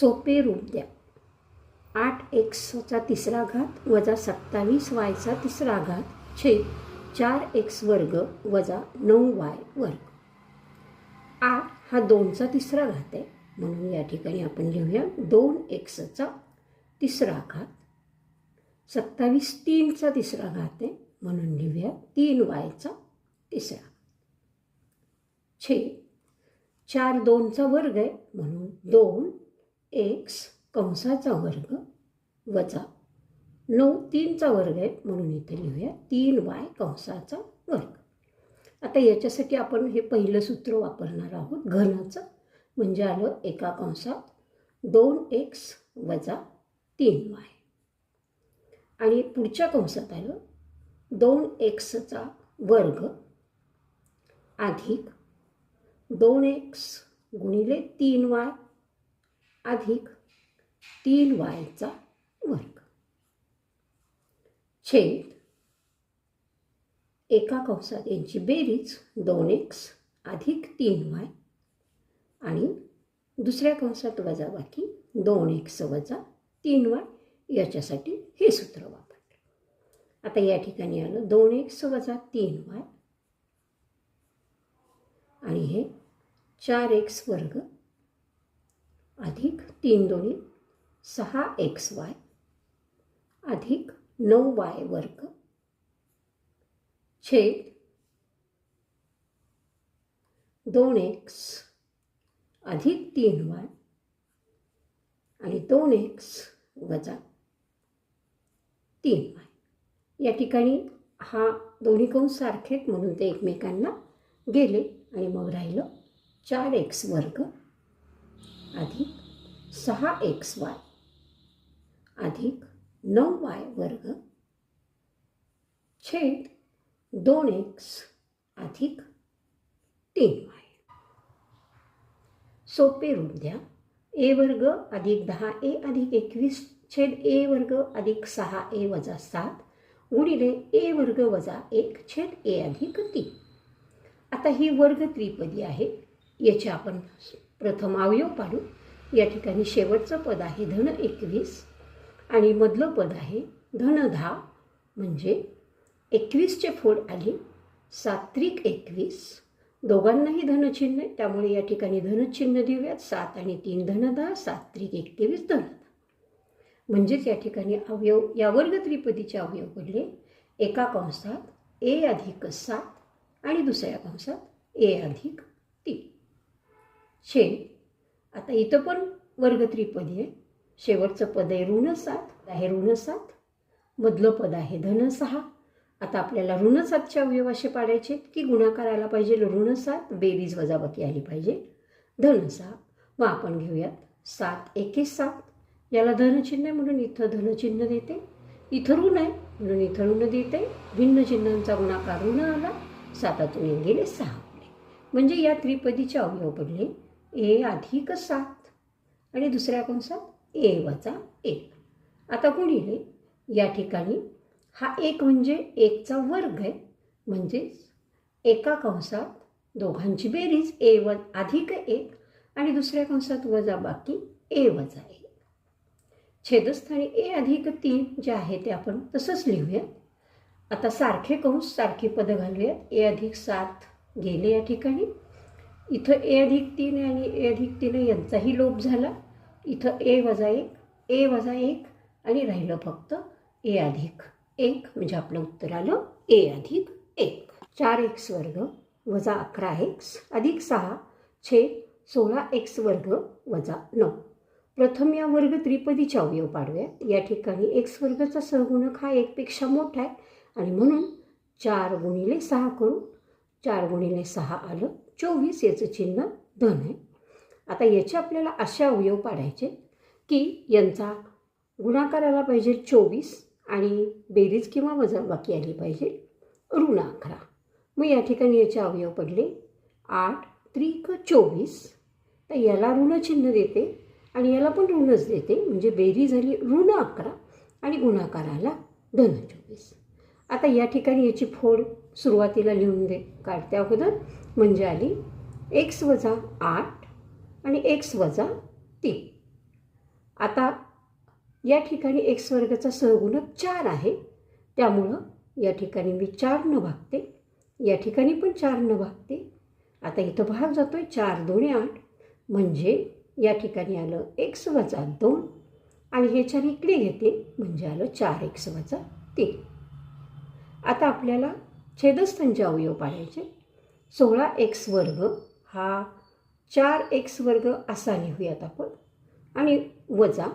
सोपे रूप द्या. आठ एक्सचा तिसरा घात वजा सत्तावीस वायचा तिसरा घात छेद चार एक्स वर्ग वजा नऊ वाय वर्ग. आठ हा दोनचा तिसरा घात आहे. म्हणून या ठिकाणी आपण लिहूया दोन एक्सचा तिसरा घात. सत्तावीस तीनचा तिसरा घात आहे. म्हणून लिहूया तीन वायचा तिसरा. छेद चार दोनचा वर्ग आहे. म्हणून दोन एक्स कंसाचा वर्ग वजा नऊ तीनचा वर्ग आहे म्हणून इथे लिहूया तीन वाय कंसाचा वर्ग. आता याच्यासाठी आपण हे पहिलं सूत्र वापरणार आहोत घनाचं. म्हणजे आलं एका कंसात दोन एक्स वजा तीन वाय. आणि पुढच्या कंसात आलं दोन एक्सचा वर्ग अधिक दोन एक्स गुणिले तीन वाय अधिक तीन वायचा वर्ग. छेद एका कंसात यांची बेरीज दोन एक्स अधिक तीन वाय आणि दुसऱ्या कंसात वजा बाकी दोन एक्स वजा तीन वाय याच्यासाठी हे सूत्र वापरलं. आता या ठिकाणी आलं दोन एक्स वजा तीन वाय आणि हे चार एक्स वर्ग अधिक तीन दोन्ही. सहा एक्स वाय अधिक नऊ वाय वर्ग. छेद दोन एक्स अधिक तीन वाय आणि दोन एक्स वजा तीन वाय. या ठिकाणी हा दोन्ही कंस सारखेच म्हणून ते एकमेकांना गेले आणि मग राहिलं चार एक्स वर्ग अधिक सहा एक्स वाय अधिक नऊ वाय वर्ग छेद दोन एक्स अधिक तीन वाय. सोपे रूप द्या. ए वर्ग अधिक दहा ए अधिक एकवीस छेद ए वर्ग अधिक सहा ए वजा सात गुणिले ए वर्ग वजा एक छेद ए अधिक तीन. आता ही वर्ग त्रिपदी आहे. याचे आपण प्रथम अवयव पाडू. या ठिकाणी शेवटचं पद आहे धन एकवीस आणि मधलं पद आहे धन दहा. म्हणजे एकवीसचे फोड आली सात्विक एकवीस. दोघांनाही धनचिन्ह आहे त्यामुळे या ठिकाणी धनचिन्ह देऊयात. सात आणि तीन धन दहा सात्विक एकवीस धन म्हणजेच या ठिकाणी अवयव या वर्ग त्रिपदीचे अवयव पडले. एका कंसात ए अधिक सात आणि दुसऱ्या कंसात ए अधिक तीन. छेद आता इथं पण वर्ग त्रिपदी आहे. शेवटचं पद आहे ऋण सात. आहे ऋण सात. मधलं पद आहे धन सहा. आता आपल्याला ऋण सातच्या अवयव असे पाडायचे की गुणाकार आला पाहिजे? ऋण सात बेरीज वजाबाकी आली पाहिजे. धन सहा. मग आपण घेऊयात. सात एके सात. याला धनचिन्ह आहे म्हणून इथं धनचिन्ह देते. इथं ऋण आहे म्हणून इथं ऋण देते. भिन्न चिन्हांचा गुणाकार ऋण आला. सातातून गेले सहा. म्हणजे या त्रिपदीचे अवयव पडले ए अधिक सात. आणि दुसऱ्या कंसात ए वजा एक. आता गुणिले या ठिकाणी हा एक म्हणजे एकचा वर्ग आहे. म्हणजेच एका कंसात दोघांची बेरीज ए व अधिक एक आणि दुसऱ्या कंसात वजा बाकी ए वजा एक. छेदस्थानी ए अधिक तीन जे आहे ते आपण तसंच लिहूयात. आता सारखे कंस सारखी पदं घालूयात. ए अधिक सात गेले या ठिकाणी. इथं ए अधिक तीन आणि ए अधिक तीन यांचाही लोप झाला. इथं ए वजा एक ए वजा एक आणि राहिलं फक्त ए अधिक एक. म्हणजे आपलं उत्तर आलं ए अधिक एक. चार एक्स वर्ग वजा अकरा एक्स अधिक सहा छेद सोळा एक्स वर्ग वजा नऊ. प्रथम या वर्ग त्रिपदीच्या अवयव पाडूया या ठिकाणी एक्स वर्गाचा सहगुणक हा एकपेक्षा मोठा आहे. आणि म्हणून चार गुणिले सहा करू. चार गुणिले सहा आलं. चोवीस याचं चिन्ह धन आहे. आता याचे आपल्याला असे अवयव पाडायचे की यांचा गुणाकार आला पाहिजे चोवीस आणि बेरीज किंवा वजाबाकी आली पाहिजे ऋण अकरा. मग या ठिकाणी याचे अवयव पडले. आठ त्रिक चोवीस. तर याला ऋणचिन्ह देते आणि याला पण ऋणच देते. म्हणजे बेरी झाली ऋण अकरा आणि गुणाकाराला धन चोवीस. आता या ठिकाणी याची फोड सुरुवातीला लिहून दे. काढते अगोदर म्हणजे आली एक्स वजा आठ आणि एक्स वजा तीन. आता या ठिकाणी एक्स वर्गाचा सहगुणक चार आहे. त्यामुळं या ठिकाणी मी चार न भागते. या ठिकाणी पण चार न भागते. आता इथं भाग जातो आहे चार दोन्ही आठ. म्हणजे या ठिकाणी आलं एक्स वजा दोन आणि हे चार इकडे घेते. म्हणजे आलं चार एक्स वजा तीन. आता आपल्याला छेदस्थांचे अवयव पाडायचे सोळा एक्स वर्ग हा चार एक्स वर्ग असा लिहूयात आपण. आणि वजा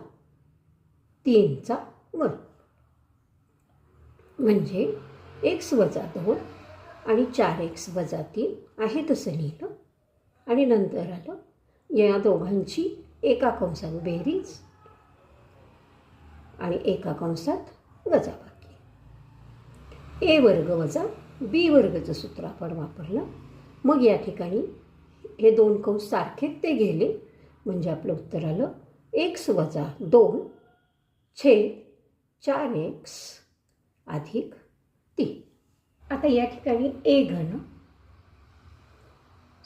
तीनचा वर्ग. म्हणजे एक्स वजा दोन आणि चार एक्स वजा तीन आहे तसं लिहिलं. आणि नंतर आलं या दोघांची एका कंसात बेरीज आणि एका कंसात वजाबाकी. ए वर्ग वजा बी वर्गचं सूत्र आपण वापरलं. मग या ठिकाणी हे दोन कंस सारखेच ते गेले. म्हणजे आपलं उत्तर आलं एक्स वजा दोन छेद चार एक्स अधिक तीन. आता या ठिकाणी ए घन.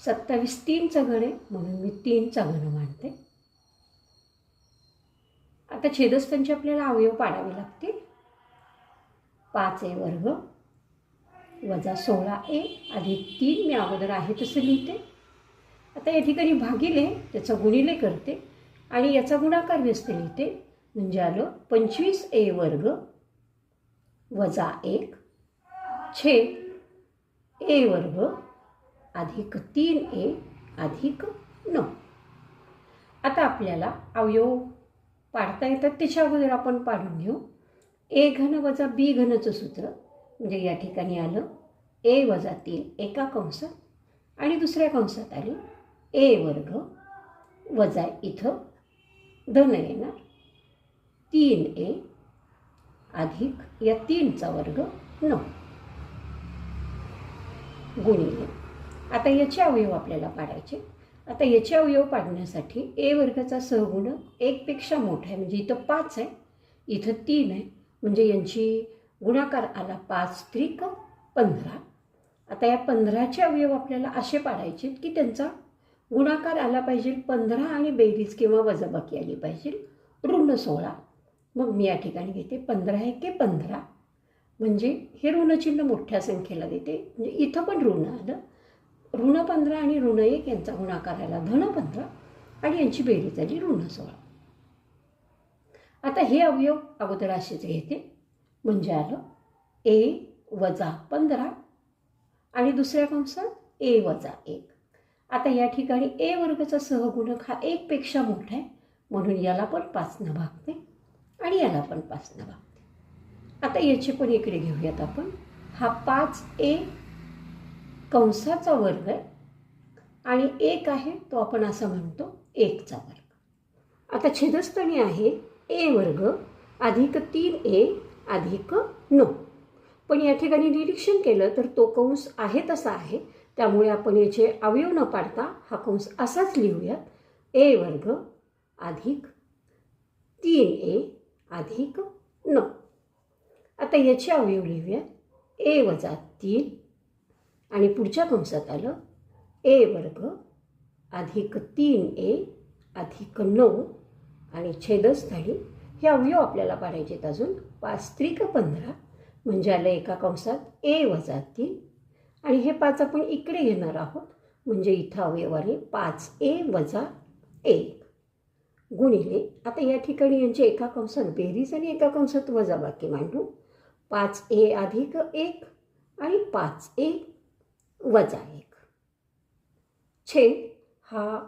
सत्तावीस तीनचा घन आहे म्हणून मी तीनचा घन मानते. आता छेदस्थांचे आपल्याला अवयव पाडावे लागतील. पाच ए वर्ग. वजा सोळा ए अधिक तीन मी अगोदर आहे तसं लिहिते. आता या ठिकाणी भागिले त्याचा गुणिले करते आणि याचा गुणाकार व्यस्त लिहिते. म्हणजे आलं पंचवीस ए वर्ग वजा एक छेद ए वर्ग अधिक तीन ए अधिक नऊ. आता आपल्याला अवयव पाडता येतात त्याच्या अगोदर आपण पाडून घेऊ. ए घन वजा बी घनचं सूत्र म्हणजे या ठिकाणी आलं. ए वजा तीन एका कंसात. आणि दुसऱ्या कंसात आली. ए वर्ग वजा इथं धन येणार. तीन ए अधिक या तीनचा वर्ग नऊ. गुणिले. आता याचे अवयव आपल्याला पाडायचे. आता याचे अवयव पाडण्यासाठी ए वर्गाचा सहगुणक एकपेक्षा मोठा आहे. म्हणजे इथं पाच आहे. इथं तीन आहे. म्हणजे यांची गुणाकार आला पाच त्रिक पंधरा. आता या पंधराचे अवयव आपल्याला असे पाडायचे की त्यांचा गुणाकार आला पाहिजे पंधरा आणि बेरीज किंवा वजाबाकी आली पाहिजे. ऋण सोळा. मग मी या ठिकाणी घेते पंधरा एके पंधरा. म्हणजे हे ऋणचिन्ह मोठ्या संख्येला देते. म्हणजे इथं पण ऋण आलं. ऋण पंधरा आणि ऋण एक यांचा गुणाकार आला धन पंधरा आणि यांची बेरीज आली ऋण सोळा. आता हे अवयव अगोदर असेच घेते. म्हणजे आलं ए वजा पंधरा आणि दुसऱ्या कंसात ए वजा एक. आता या ठिकाणी ए वर्गचा सहगुणक हा एकपेक्षा मोठा आहे म्हणून याला पण पाचनं भागते आणि याला पण पाचनं भागते. आता याचे पण इकडे घेऊयात आपण. हा पाच ए कंसाचा वर्ग आहे आणि एक आहे तो आपण असं म्हणतो एकचा वर्ग. आता छेदस्थानी आहे ए वर्ग अधिक तीन ए अधिक नऊ पण या ठिकाणी निरीक्षण केलं तर तो कंस आहे तसा आहे. त्यामुळे आपण याचे अवयव न पाडता हा कंस असाच लिहूयात. ए वर्ग अधिक तीन ए अधिक नऊ आता याचे अवयव लिहूयात. ए वजा तीन. आणि पुढच्या कंसात आलं. ए वर्ग अधिक तीन ए अधिक नऊ. आणि छेदस्थळी हे अवयव आपल्याला पाडायचे आहेत अजून. पाच त्रिक पंधरा म्हणजे आलं एका कंसात ए वजा तीन. आणि हे पाच आपण इकडे घेणार आहोत म्हणजे इथं अवयव आले पाच ए वजा एक. गुणिले आता या ठिकाणी यांचे एका कंसात बेरीज आणि एका कंसात वजा बाकी मांडू. पाच ए अधिक एक आणि पाच ए वजा एक. छेद हा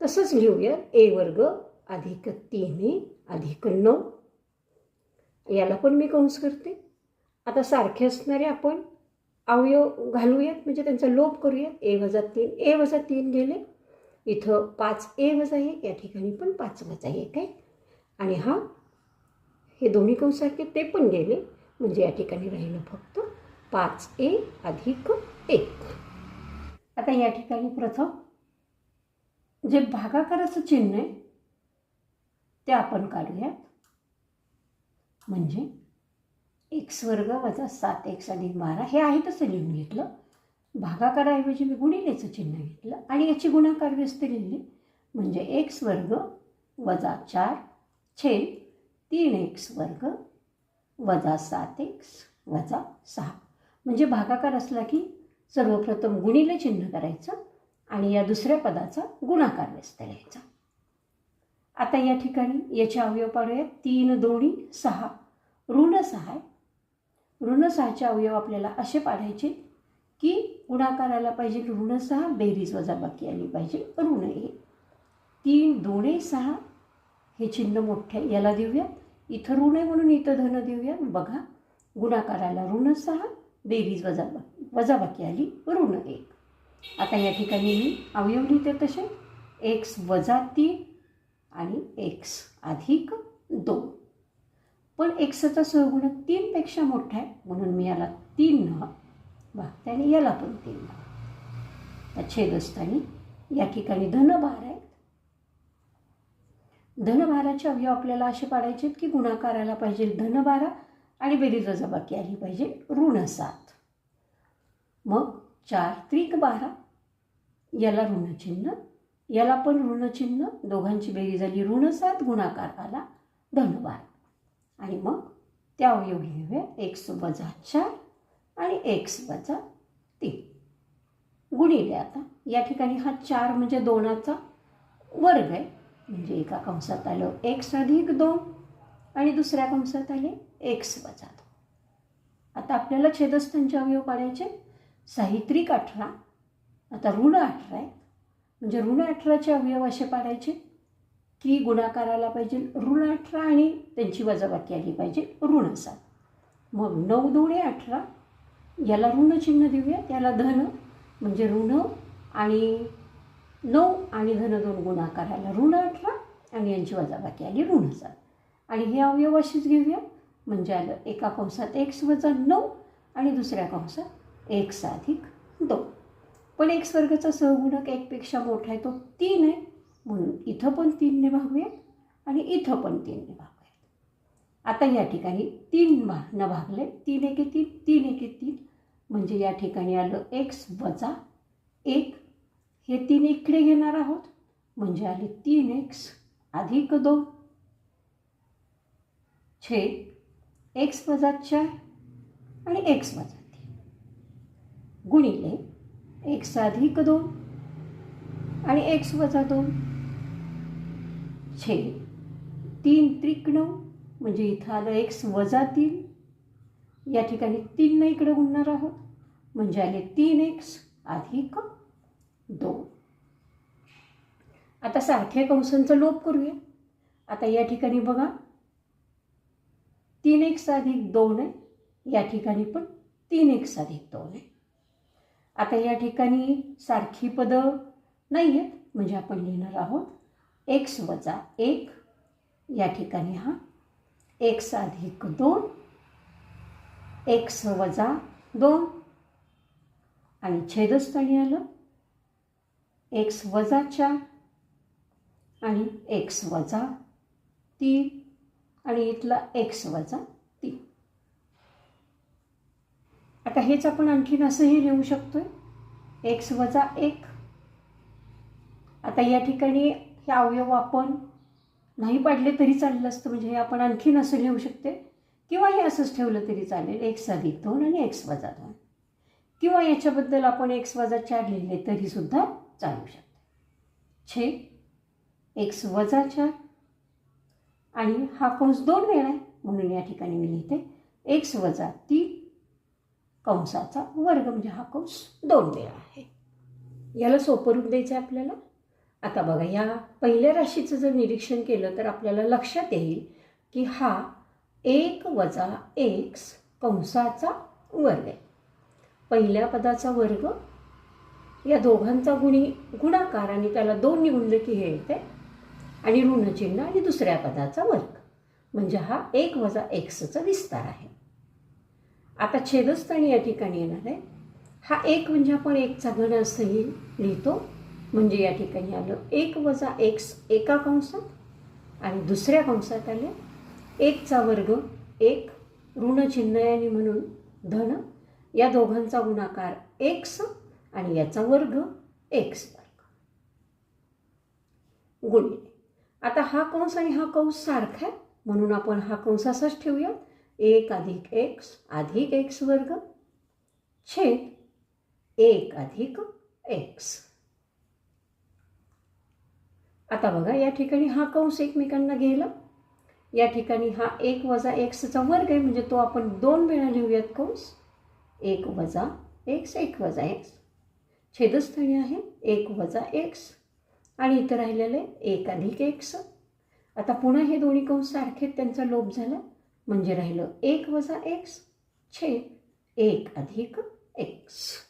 तसंच लिहूया ए वर्ग अधिक तीन ए अधिक नऊ. याला पण मी कंस करते. आता सारखे असणारे आपण अवयव घालूयात म्हणजे त्यांचा लोप करूयात. ए वजा तीन ए वजा तीन गेले. इथं पाच ए वजा एक या ठिकाणी पण पाच वजा एक आहे. आणि हा हे दोन्ही कंसारखे ते पण गेले. म्हणजे या ठिकाणी राहिलं फक्त पाच ए अधिक एक. आता या ठिकाणी प्रथम जे भागाकाराचं चिन्ह आहे ते आपण काढूयात. म्हणजे एक्स वर्ग वजा सात एक्स अधिक बारा हे आहे तसं लिहून घेतलं. भागाकाराऐवजी मी गुणिलेचं चिन्ह घेतलं आणि याची गुणाकार व्यस्त लिहिली. म्हणजे एक्स वर्ग वजा चार छेद तीन एक्स वर्ग वजा सात एक्स वजा सहा. म्हणजे भागाकार असला की सर्वप्रथम गुणिले चिन्ह करायचं आणि या दुसऱ्या पदाचा गुणाकार व्यस्त लिहायचा. आता या ठिकाणी याचे अवयव पाडूयात. तीन दोन्ही सहा. ऋण सहा आहे. ऋण सहाचे अवयव आपल्याला असे पाडायचे की गुणाकाराला पाहिजे ऋण सहा बेरीज वजाबाकी आली पाहिजे ऋण एक. तीन दोणे सहा. हे चिन्ह मोठे याला देऊया इथं ऋण आहे म्हणून इथं धन देऊया बघा. गुणाकाराला ऋण सहा बेरीज वजाबाकी वजाबाकी आली ऋण एक. आता या ठिकाणी मी अवयव लिहिते तसे. एक्स वजा तीन आणि एक्स अधिक दोन. पण एक्सचा सहगुणक तीनपेक्षा मोठा आहे म्हणून मी याला तीन न भागते आणि याला पण तीन भाग त्या छेदस्थानी या ठिकाणी धनभार आहेत. धनभाराचे अवयव आपल्याला असे पाडायचे आहेत की गुणाकाराला पाहिजे धनबारा आणि बेरीज वजाबाकी आली पाहिजे ऋण सात. मग चार त्रिक बारा याला ऋणचिन्ह याला पण ऋणचिन्ह दोघांची बेरी झाली. ऋण सात गुणाकार आला. धनवान आणि मग त्या अवयव लिहूया एक्स वजा चार आणि एक्स वजा तीन. गुणिले आता. या ठिकाणी हा चार म्हणजे दोनाचा वर्ग आहे. म्हणजे एका कंसात आलं एक्स अधिक दोन आणि दुसऱ्या कंसात आले एक्स वजा दोन. आता आपल्याला छेदस्थांचे अवयव काढायचे साहित्रिक अठरा. आता ऋण अठरा आहे. म्हणजे ऋण अठराचे अवयव असे पाडायचे की गुणाकाराला पाहिजे ऋण अठरा आणि त्यांची वजाबाकी आली पाहिजे ऋण असा मग नऊ दोणे अठरा याला ऋण चिन्ह देऊया त्याला धन म्हणजे ऋण आणि नऊ आणि धन दोन गुणाकाराला ऋण अठरा आणि यांची वजाबाकी आली ऋण सात आणि हे अवयव असेच घेऊया म्हणजे आलं एका कंसात एक्स वजा नऊ आणि दुसऱ्या कंसात एक्स अधिक दोन. पण एक स्वर्गाचा सहगुणक एकपेक्षा मोठा आहे तो तीन आहे. म्हणून इथं पण तीनने भागूयात आणि इथं पण तीनने भागूयात. आता या ठिकाणी तीन भा न भागले तीन एके तीन तीन एके तीन. म्हणजे या ठिकाणी आलं एक्स वजा एक. हे तीन इकडे घेणार आहोत. म्हणजे आले तीन एक्स अधिक दोन. छेद एक्स वजा चार आणि एक्स वजा तीन. गुणिले एक्स अधिक दोन आणि एक्स वजा दोन. छेद तीन त्रिक नऊ म्हणजे इथं आलं एक्स वजा तीन. या ठिकाणी तीन इकडे गुणणार आहोत. म्हणजे आले तीन एक्स अधिक दोन. आता सारख्या कंसांचा लोप करूया. आता या ठिकाणी बघा. तीन एक्स अधिक दोन आहे. या ठिकाणी पण तीन एक्स अधिक दोन आहे. आता या ठिकाणी सारखी पदं नाही आहेत म्हणजे आपण लिहिणार आहोत एक्स वजा एक. या ठिकाणी हा एक्स अधिक दोन. एक्स वजा दोन. आणि छेदस्थानी आलं. एक्स वजा चार. आणि एक्स वजा तीन. आणि इथला एक्स वजा तीन आता हेच आपण आणखीन असंही लिहू शकतो आहे एक्स वजा एक. आता या ठिकाणी हे अवयव आपण नाही पाडले तरी चाललं असतं म्हणजे हे आपण आणखीन असं लिहू शकते किंवा हे असंच ठेवलं तरी चालेल एक्स अधिक दोन आणि एक्स वजा दोन. किंवा याच्याबद्दल आपण एक्स वजा चार लिहिले तरीसुद्धा चालू शकते. छे एक्स वजा चार. आणि हा कंस दोन वेळा आहे म्हणून या ठिकाणी मी लिहिते. एक्स वजा तीन. कंसाचा वर्ग म्हणजे हा कंस दोन वेळा आहे. याला सोपं रूप द्यायचं आहे आपल्याला? आता बघा या पहिल्या राशीचं जर निरीक्षण केलं तर आपल्याला लक्षात येईल की हा एक वजा एक्स कंसाचा वर्ग आहे. पहिल्या पदाचा वर्ग या दोघांचा गुणी गुणाकार आणि त्याला दोन निगुणले की हे येते आणि ऋणचिन्ह आणि दुसऱ्या पदाचा वर्ग. म्हणजे हा एक वजा एक्सचा विस्तार आहे. आता छेदस्थानी या ठिकाणी येणार आहे. हा एक म्हणजे आपण एकचा घन असंही लिहितो. म्हणजे या ठिकाणी आलं एक वजा एक्स एका कंसात आणि दुसऱ्या कंसात आले एकचा वर्ग एक ऋणचिन्ह आहे आणि म्हणून धन. या दोघांचा गुणाकार एक्स आणि याचा वर्ग एक्स वर्ग गुणिले. आता हा कंस आणि हा कंस सारखा आहे. म्हणून आपण हा कंस असाच ठेवूयात. एक अधिक एक्स अधिक एक्स वर्ग छेद एक अधिक एक्स. आता बघा या ठिकाणी हा कंस एकमेकांना गेला या ठिकाणी हा एक वजा एक्सचा वर्ग आहे म्हणजे तो आपण दोन वेळा लिहूयात कंस. एक वजा एक्स एक वजा एक्स. छेदस्थानी आहे एक वजा एक्स. आणि इथं राहिलेलं आहे एक अधिक एक्स. आता पुन्हा हे दोन्ही कंस सारखेच त्यांचा लोप झाला. म्हणजे राहिलं एक वजा एक्स छेद एक अधिक एक्स.